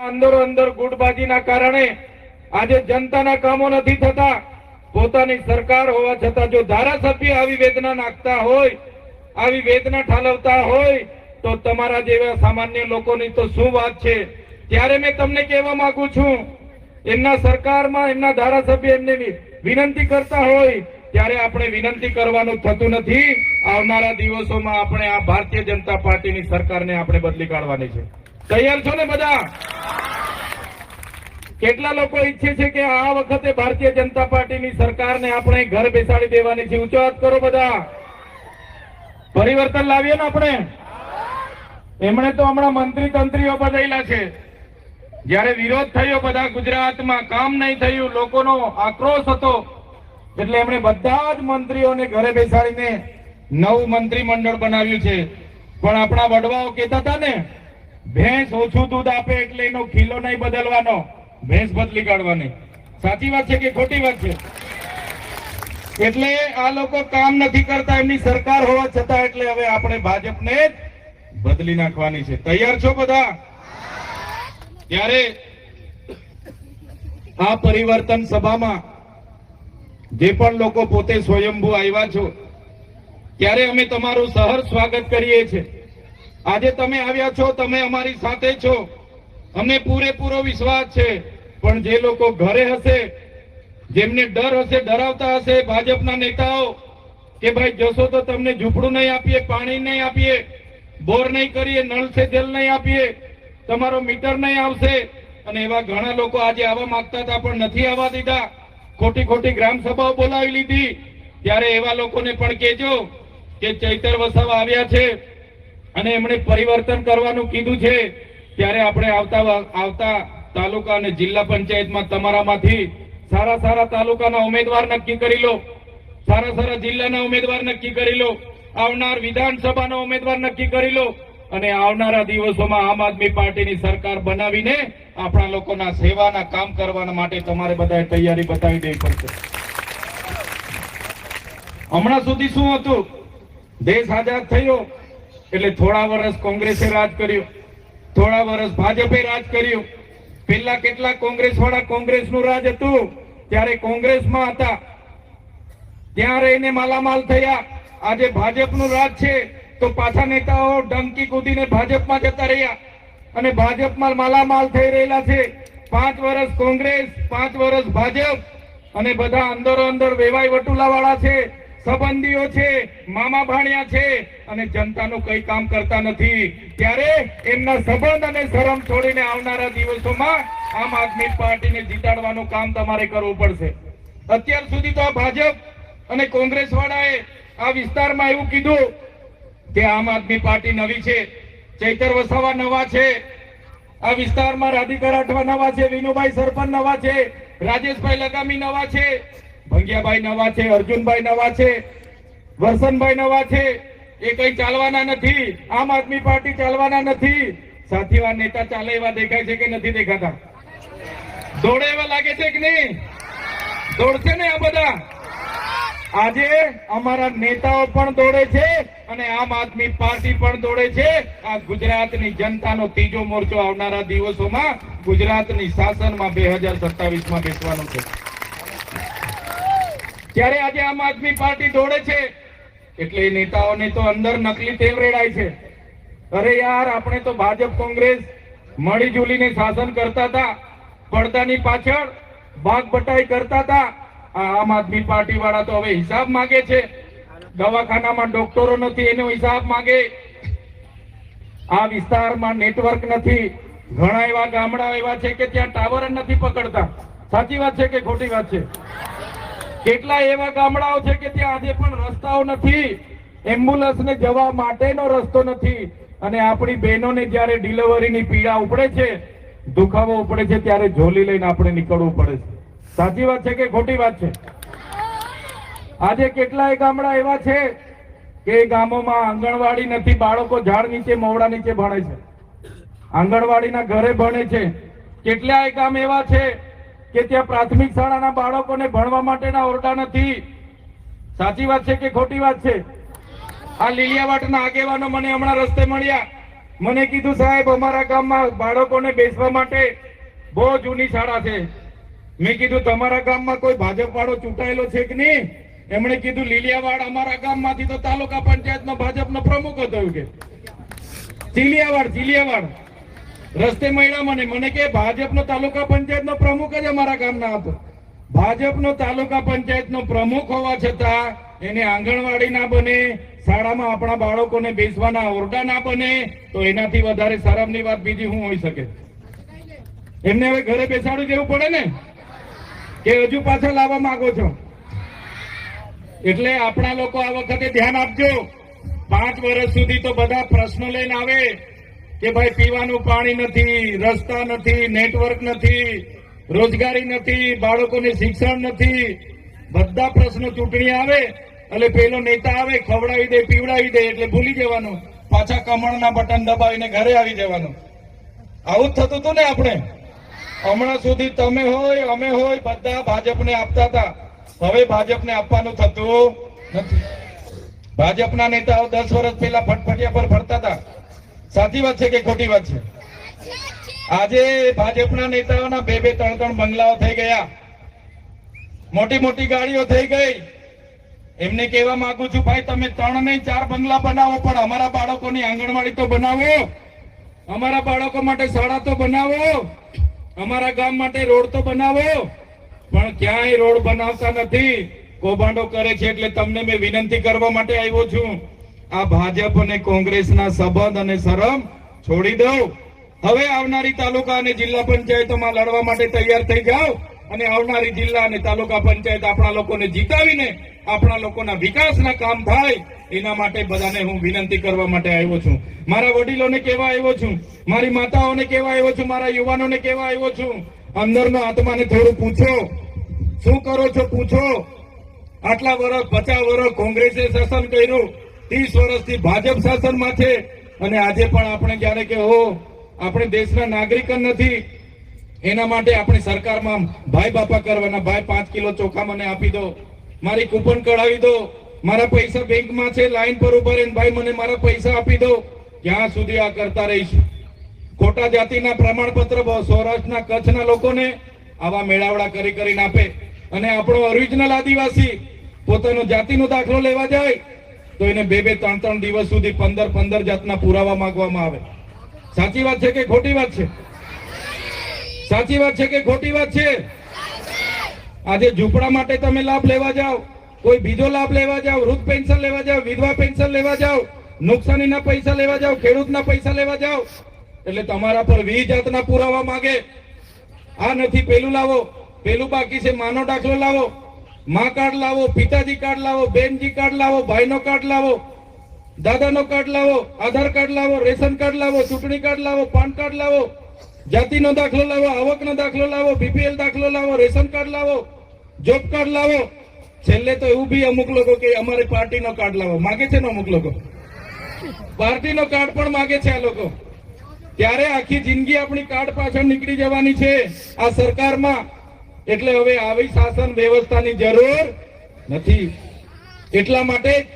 અંદરો અંદર ગુટબાજીના કારણે આજે જનતાના કામો નથી થતા. પોતાની સરકાર હોવા છતાં જો ધારાસભ્ય આવી વેદના નાખતા હોય, આવી વેદના ઠાલવતા હોય, તો તમારા જેવા સામાન્ય લોકોની તો શું વાત છે? ત્યારે મેં તમને કહેવા માંગુ છું, એમના સરકારમાં, એમના ધારાસભ્ય એમને વિનંતી કરતા હોય, ત્યારે આપણે વિનંતી કરવાનું થતું નથી. આવનારા દિવસોમાં આપણે આ ભારતીય જનતા પાર્ટીની સરકારને આપણે બદલી કાઢવાની છે. તૈયાર છો ને બધા? કેટલા લોકો ઈચ્છે છે કે આ વખતે ભારતીય જનતા પાર્ટીની સરકારને આપણે ઘર બેસાડી દેવાની છે? ઊંચો હાથ કરો બધા. પરિવર્તન લાવીએ ને આપણે? એમણે તો હમણાં મંત્રી તંત્રીઓ બદલેલા છે. જ્યારે વિરોધ થયો બધા ગુજરાતમાં, કામ નહીં થયું, લોકોનો આક્રોશ હતો. એટલે એમણે બધા જ મંત્રીઓને ઘરે બેસાડીને નવું મંત્રીમંડળ બનાવ્યું છે. પણ આપણા વડવાઓ કહેતા હતા ને ભેંસ ઓછું દૂધ આપે એટલે એનો ખીલો નહીં બદલવાનો. ભેંસ બદલી કાઢવાની. સાચી વાત છે કે ખોટી વાત છે? એટલે આ લોકો કામ નથી કરતા, એમની સરકાર હોવા છતાં એટલે હવે આપણે ભાજપને જ બદલી નાખવાની છે. તૈયાર છો બધા? ત્યારે આ પરિવર્તન સભામાં જે પણ લોકો પોતે સ્વયંભૂ આવ્યા છો, ત્યારે અમે તમારું સહર સ્વાગત કરીએ છીએ. આજે તમે આવ્યા છો, તમે અમારી સાથે છો. અમને પૂરેપૂરો વિશ્વાસ છે, પણ જે લોકો ઘરે હશે, જેમને ડર હશે, ડરાવતા હશે, ભાજપના નેતાઓ, કે ભાઈ જશો તો તમને ઝૂંપડું નહીં આપીએ, પાણી નહીં આપીએ, બોર નહીં કરીએ, નળ છે, જલ નહીં આપીએ, તમારો મીટર નહીં આવશે. અને એવા ઘણા લોકો આજે આવવા માંગતા હતા, પણ નથી આવવા દીધા. ખોટી ખોટી ગ્રામ સભાઓ બોલાવી લીધી. ત્યારે એવા લોકોને પણ કહેજો કે ચૈતર વસાવા આવ્યા છે. અને એમણે પરિવર્તન કરવાનું કીધું છે, ત્યારે આપણે આવતા આવતા તાલુકા અને જિલ્લા પંચાયતમાં તમારામાંથી સારા સારા તાલુકાના ઉમેદવાર નક્કી કરી લો. સારા સારા જિલ્લાના ઉમેદવાર નક્કી કરી લો. આવનાર વિધાનસભાના ઉમેદવાર નક્કી કરી લો. અને આવનારા દિવસોમાં આમ આદમી પાર્ટીની સરકાર બનાવીને આપણા લોકોના સેવાના કામ કરવા માટે તમારે બધાએ તૈયારી બતાવી દેવી પડશે. હમણાં સુધી શું હતું? દેશ આઝાદ થયો. એટલે થોડા વર્ષ કોંગ્રેસે રાજ કર્યું. થોડા વર્ષ ભાજપે રાજ કર્યું. પેલા કેટલા કોંગ્રેસ વાળા કોંગ્રેસનું રાજ હતું? ત્યારે કોંગ્રેસમાં હતા. ત્યાં રહીને માલામાલ થયા. આજે ભાજપનું રાજ છે. તો પાછા નેતાઓ ડંકી કૂદીને ભાજપમાં જતા રહ્યા. અને ભાજપમાં માલામાલ થઈ રહેલા છે. પાંચ વર્ષ કોંગ્રેસ, પાંચ વર્ષ ભાજપ. અને બધા અંદરો અંદર વેવાઈ વટુલા વાળા છે. સંબંધીઓ છે, મામા ભાણિયા છે અને જનતાનું કઈ કામ કરતા નથી. ત્યારે એમના સંબંધ અને શરમ છોડીને આવનારા દિવસોમાં આમ આદમી પાર્ટીને જીતાડવાનું કામ તમારે કરવું પડશે. અત્યાર સુધી તો આ ભાજપ અને કોંગ્રેસ વાળાએ આ વિસ્તારમાં એવું કીધું કે આમ આદમી પાર્ટી નવી છે, ચૈતર વસાવા નવા છે, આ વિસ્તારમાં રાધિકા રાઠવા નવા છે, વિનુભાઈ સરપંચ નવા છે, રાજેશભાઈ લગામી નવા છે ભંગિયાભાઈ નવા છે, અર્જુનભાઈ નવા છે, વરસનભાઈ નવા છે, એ કઈ ચાલવાના નથી, આમ આદમી પાર્ટી ચાલવાના નથી. સાથીવાર નેતા ચાલે એવા દેખાય છે કે નથી દેખાતા? દોડે એવા લાગે છે કે નહીં? દોડશે ને આ બધા? આજે અમારા નેતાઓ પણ દોડે છે અને આમ આદમી પાર્ટી પણ દોડે છે. આ ગુજરાતની જનતાનો ત્રીજો મોરચો આવનારા દિવસોમાં ગુજરાતની શાસનમાં બે હજાર સત્તાવીસમાં બેસવાનો છે. ત્યારે આજે આમ આદમી પાર્ટી દોડે છે, એટલે નેતાઓને તો અંદર નકલી તેલ રેડાય છે. અરે યાર, આપણે તો ભાજપ કોંગ્રેસ મળી શાસન કરતા હતા, પડદાની પાછળ ભાગ બટાઈ કરતા હતા. આમ આદમી પાર્ટી વાળા તો હવે હિસાબ માંગે છે. દવાખાનામાં ડોક્ટરો નથી, એનો હિસાબ માંગે. આ વિસ્તારમાં નેટવર્ક નથી. ઘણા એવા ગામડા એવા છે કે ત્યાં ટાવર નથી પકડતા. સાચી વાત છે કે ખોટી વાત છે? કેટલા એવા ગામડાઓ છે કે ત્યાં આજે પણ રસ્તાઓ નથી. એમ્બ્યુલન્સ ને જવા માટેનો રસ્તો નથી. અને આપણી બહેનોને જ્યારે ડિલિવરીની પીડા ઉપડે છે, દુખાવો ઉપડે છે, ત્યારે ઝોલી લઈને આપણે નીકળવું પડે છે. સાચી વાત છે કે ખોટી વાત છે? આજે કેટલાય ગામડા એવા છે કે ગામોમાં આંગણવાડી નથી, બાળકો ઝાડ નીચે, મોવડા નીચે ભણે છે. આંગણવાડીના ઘરે ભણે છે. કેટલાય ગામ એવા છે કે ત્યાં પ્રાથમિક શાળાના બાળકોને ભણવા માટેના ઓરડા નથી. સાચી વાત છે કે ખોટી વાત છે? આ લીલિયાવાટના આગેવાનો મને હમણાં રસ્તે મળ્યા. મને કીધું, સાહેબ, અમારા ગામમાં બાળકોને બેસવા માટે બહુ જૂની શાળા છે. મેં કીધું, તમારા ગામમાં કોઈ ભાજપ વાળો ચૂંટાયેલો છે કે નહીં? એમણે કીધું, લીલિયાવાડ અમારા ગામમાંથી તો તાલુકા પંચાયતનો ભાજપનો પ્રમુખ હતો. કે. ચીલિયાવાડ ચીલિયાવાડ. રસ્તે મળ્યા મને. મને કે ભાજપનો તાલુકા પંચાયતનો પ્રમુખ જ અમારા ગામના હતો. ભાજપનો તાલુકા પંચાયતનો પ્રમુખ હોવા છતાં એને આંગણવાડી ના બને, શાળામાં આપણા બાળકોને બેસવાના ઓરડા ના બને, તો એનાથી વધારે શરમની વાત બીજી શું હોઈ શકે? એમને હવે ઘરે બેસાડી દેવું પડે ને? કે હજુ પાછા લાવવા માંગો છો? એટલે આપણા લોકો આ વખતે ધ્યાન આપજો. પાંચ વર્ષ સુધી તો બધા પ્રશ્નો લઈને આવે. કે ભાઈ પીવાનું પાણી નથી, રસ્તા નથી, નેટવર્ક નથી, રોજગારી નથી, બાળકોને શિક્ષણ નથી. બધા પ્રશ્નો ચૂંટણી આવે, એટલે પેલો નેતા આવે, ખવડાવી દે, પીવડાવી દે, એટલે ભૂલી જવાનું. પાછા કમળના બટન દબાવીને ઘરે આવી જવાનું. આવું જ થતું હતું ને આપણે? હમણાં સુધી તમે હોય, અમે હોય, બધા ભાજપને આપતા હતા. હવે ભાજપને આપવાનું થતું નથી. ભાજપના નેતાઓ દસ વર્ષ પહેલા ફટફટિયા પર ફરતા હતા. સાચી વાત છે કે ખોટી વાત છે? આજે ભાજપના નેતાઓના બે બે ત્રણ ત્રણ બંગલાઓ થઈ ગયા. મોટી મોટી ગાડીઓ થઈ ગઈ. એમને કહેવા માંગુ છું, ભાઈ, તમે ત્રણ નહીં, ચાર બંગલા બનાવો, પણ અમારા બાળકોની આંગણવાડી તો બનાવો. અમારા બાળકો માટે શાળા તો બનાવો. અમારા ગામ માટે રોડ તો બનાવો. પણ ક્યાંય રોડ બનાવતા નથી. કૌભાંડો કરે છે એટલે તમને મેં વિનંતી કરવા માટે આવ્યો છું. આ ભાજપ અને કોંગ્રેસના સંબંધ અને શરમ છોડી દો હવે આવનારી તાલુકા અને જિલ્લા પંચાયતોમાં લડવા માટે તૈયાર થઈ જાઓ અને આવનારી જિલ્લા અને તાલુકા પંચાયત આપણા લોકોને જીતાવીને આપણા લોકોના વિકાસના કામ થાય એના માટે બધાને હું વિનંતી કરવા માટે આવ્યો છું. મારા વડીલોને કેવા આવ્યો છું, મારી માતાઓને કેવા આવ્યો છું, મારા યુવાનોને કેવા આવ્યો છું. અંદરનો આત્માને થોડું પૂછો. શું કરો છો? પૂછો. આટલા વર્ષ પચાસ વર્ષ કોંગ્રેસે શાસન કર્યું. ત્રીસ વર્ષથી ભાજપ શાસનમાં છે અને આજે પણ આપણે જ્યારે કે હો આપણે દેશના નાગરિક નથી. એના માટે આપણે સરકારમાં ભાઈ બાપા કરવાના, ભાઈ, પાંચ કિલો ચોખા મને આપી દો, મારી કૂપન કઢાવી દો, મારા પૈસા બેંકમાં છે, લાઈન પર ઊભા રહીને ભાઈ મને મારા પૈસા આપી દો. ક્યાં સુધી આ કરતા રહીશું. ખોટા જાતિના પ્રમાણપત્ર સૌરાષ્ટ્રના કચ્છના લોકોને આવા મેળાવડા કરી કરીને આપે. અને આપણો ઓરિજિનલ આદિવાસી પોતાનો જાતિનો દાખલો લેવા જાય તો એને બે બે ત્રણ ત્રણ દિવસ સુધી પંદર પંદર જાતના પુરાવા માંગવામાં આવે. સાચી વાત છે કે ખોટી વાત છે? સાચી વાત છે કે ખોટી વાત છે? આજે ઝૂંપડા માટે તમે લાભ લેવા જાઓ, કોઈ બીજો લાભ લેવા જાઓ, વૃદ્ધ પેન્શન લેવા જાઓ, વિધવા પેન્શન લેવા જાઓ, નુકસાનીના પૈસા લેવા જાઓ, ખેડૂતના પૈસા લેવા જાઓ, એટલે તમારા પર વી જાતના પુરાવા માંગે. આ નથી, પેલું લાવો, પેલું બાકી છે, માનો દાખલો લાવો. માં કાર્ડ લાવો પિતાજી કાર્ડ લાવો બેનજી કાર્ડ લાવો ભાઈનો કાર્ડ લાવો દાદાનો કાર્ડ લાવો આધાર કાર્ડ લાવો રેશન કાર્ડ લાવો ચૂંટણી કાર્ડ લાવો પાન કાર્ડ લાવો જાતિનો દાખલો લાવો આવકનો દાખલો લાવો બીપીએલ દાખલો લાવો રેશન કાર્ડ લાવો જોબ કાર્ડ લાવો છેલ્લે તો એવું બી અમુક લોકો કે અમારી પાર્ટીનો કાર્ડ લાવો માગે છે ને અમુક લોકો પાર્ટીનો કાર્ડ પણ માગે છે આ લોકો ત્યારે આખી જિંદગી આપણી કાર્ડ પાછળ નીકળી જવાની છે આ સરકારમાં એટલે હવે આવી શાસન વ્યવસ્થાની જરૂર નથી. એટલા માટે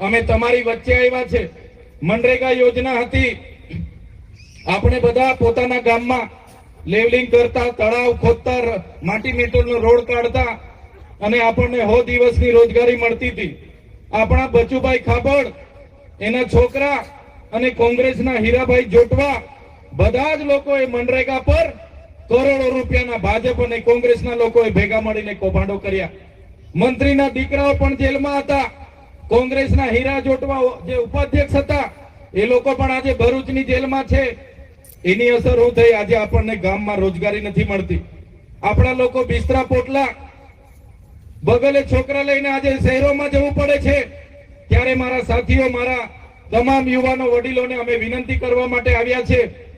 અમે તમારી વચ્ચે આવ્યા છે. મનરેગા યોજના હતી. આપણે બધા પોતાના ગામમાં લેવલિંગ કરતા, તળાવ ખોદતા માટી મેટલનો રોડ કાઢતા અને આપણને હો દિવસની રોજગારી મળતી હતી. આપણા બચુભાઈ ખાબડ એના છોકરા અને કોંગ્રેસના હીરાભાઈ જોટવા, બધા જ લોકોએ મનરેગા પર કરોડો રૂપિયાના ભાજપ અને કોંગ્રેસના લોકોએ ભેગા મળીને કૌભાંડો કર્યા. મંત્રીના દીકરાઓ પણ જેલમાં હતા. કોંગ્રેસના હીરા જોટવા જે ઉપાધ્યક્ષ હતા, એ લોકો પણ આજે ભરૂચની જેલમાં છે. એની અસર હું થઈ? આજે આપણને ગામમાં રોજગારી નથી મળતી. આપણા લોકો બિસ્તરા પોટલા. બગલે છોકરા લઈને આજે શહેરોમાં જવું પડે છે. ત્યારે મારા સાથીઓ, મારા તમામ યુવાનો વડીલોને અમે વિનંતી કરવા માટે આવ્યા છે.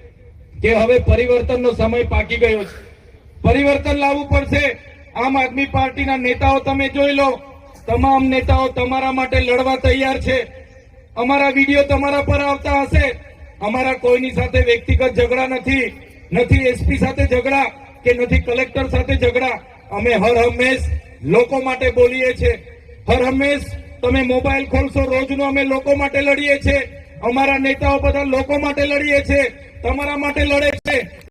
કે હવે પરિવર્તનનો સમય પાકી ગયો છે. પરિવર્તન લાવવું પડશે. આમ આદમી પાર્ટીના નેતાઓ તમે જોઈ લો. તમામ નેતાઓ તમારા માટે લડવા તૈયાર છે. અમારા વીડિયો તમારા પર આવતા હશે. અમારા કોઈની સાથે વ્યક્તિગત ઝઘડા નથી. નથી એસપી સાથે ઝઘડા કે નથી કલેક્ટર સાથે ઝઘડા. અમે હર હંમેશ લોકો માટે બોલીએ છીએ હર હંમેશ તમે મોબાઈલ ખોલશો, રોજનો અમે લોકો માટે લડીએ છીએ અમારા નેતાઓ બધા લોકો માટે લડીએ છે. તમારા માટે લડે છે.